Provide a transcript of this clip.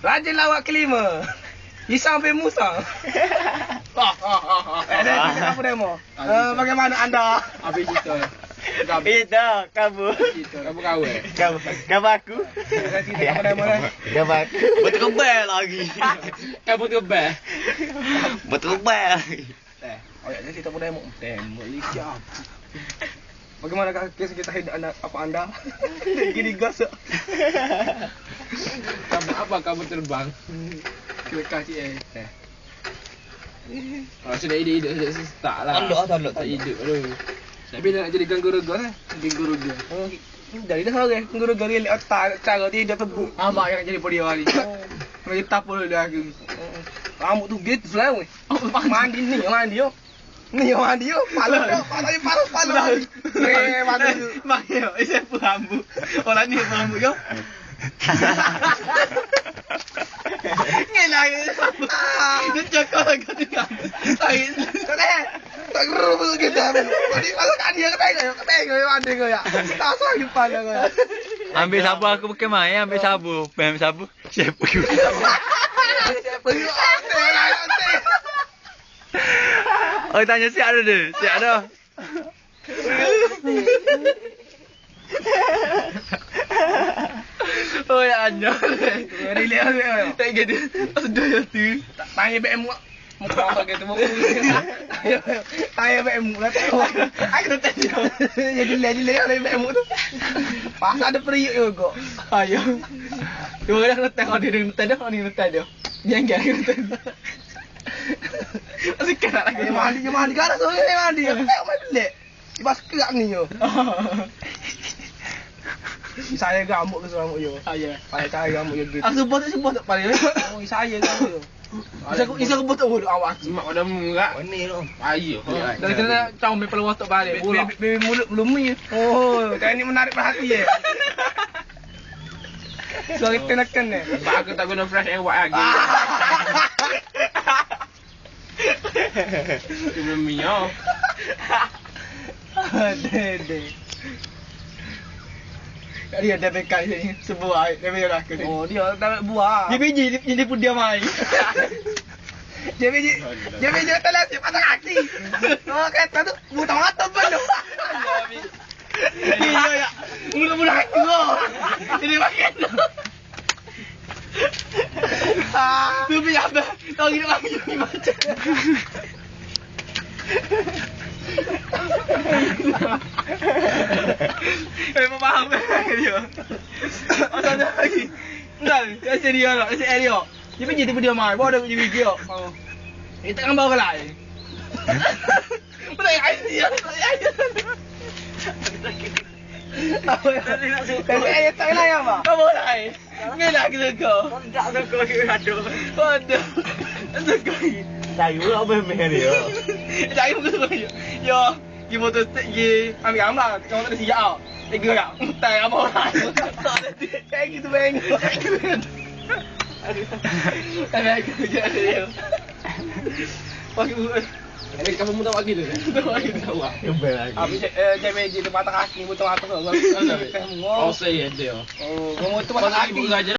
Raja lawak kelima. Isa sampai Musa. Ha ha ha ha. Eh, dah kita apa demo? Eh, bagaimana anda? Habis cerita. Beda, kamu. Kamu kawan. Kamu, kamu aku. Dah? Kamu aku. Betul kebel lagi. Kamu. Betul kebel lagi. Eh, oh ya, dah kita apa demo? Demo lihat. Bagaimana kisah kita hidup anda apa anda? Gini gosok. Kamu apa kamu terbang? Kira kasih eh. Eh. Oh, sudah ide sudah start lah. Tanduk ah, tanduk, Tak tanduk. ide. Aduh. Tapi nak jadi ganggu rega lah. Ganggu rega. Oh, dari dah sore guru guru lihat otak cara dia dia tebuk. Amak yang jadi pada hari. Mari tapul dia aku. Rambut tu gitu lah weh. Mandi ni, mandi yo. Ni yo mandi yo, pala yo, pala yo, pala pala. Eh, mandi. Mak yo, saya peramu. Orang ni peramu yo. Ngelah yo. Dia cakap dekat. Saya Kene. Tak geru gitu. Mandi pala kan dia kena yo, kena yo mandi yo ya. Tak sah di pala yo. Ambil sabu aku pakai main, ambil sabu. Pem sabu. Siapa you? Siapa yo? Oh, tanya siap ada dia. Siap ada. Oh ya anjir. Dari lihat yo. Tak gitu. Sudah ya tu. Tanya BM mu. Muka apa gitu muka. Tanya BM lah. Aku tak tahu. Jadi lagi lagi ada BM tu. Pas ada periuk juga. Ayo. Dua orang nak tengok dia nak tengok ni nak tengok. Yang gak nak tengok. Masih kena lagi Dia mandi, dia mandi. Kan so dia mandi. Aku tak main lek. Di pas kerak ni yo. Saya gamuk ke rambut yo. Saya cari rambut yo gitu. Ah sebut tak sebut tak paling. Oh, saya rambut yo. Isa ko isa ko buto ulo awak. Semak pada murah. Oh, ni tu. Ayo. Dari kena caw me peluang tak balik. Baby mulut belum ni. Oh, teknik menarik perhatian. So kita nekan ni. Sebab aku tak guna fresh white lagi. Sebelum mio. Dede. Dia ada bekai ni sebuah dia biar aku ni. Oh, dia tak buah. Dia biji dia, dia pun dia main. Dia biji, dia biji telah si patah kaki. Oh, kata tu buta mata pun. Dia ya. Mula-mula aku. Ini makan. Tu biar apa? Tahu dia lagi ni macam. Eh, faham dia. Asal dia lagi. Enggak, dia cari dia lah, dia cari dia. Dia pergi dia dia mai, bawa dia pergi video. Oh. Kita kan bawa lain. Betul ya, dia. Tapi ayat tak lain apa? Kamu lain. Ngelah kita kau. Tak ada kau lagi aduh. Aduh. Ada kau. Sayu apa meh dia? Saya bukan kau. Yo, you mau tu ye ambil amla, kau tak siap. Tiga tak? Tak apa orang. Tak ada Kayak gitu bang. Tapi aku kerja dia. Pakai buat. Ini kamu mudah lagi tu. Pakai tahu. Kebel lagi. Abi jam meja tu patah kaki, mata kau. Oh, saya dia. Oh, kamu tu Kau patah lagi kaki.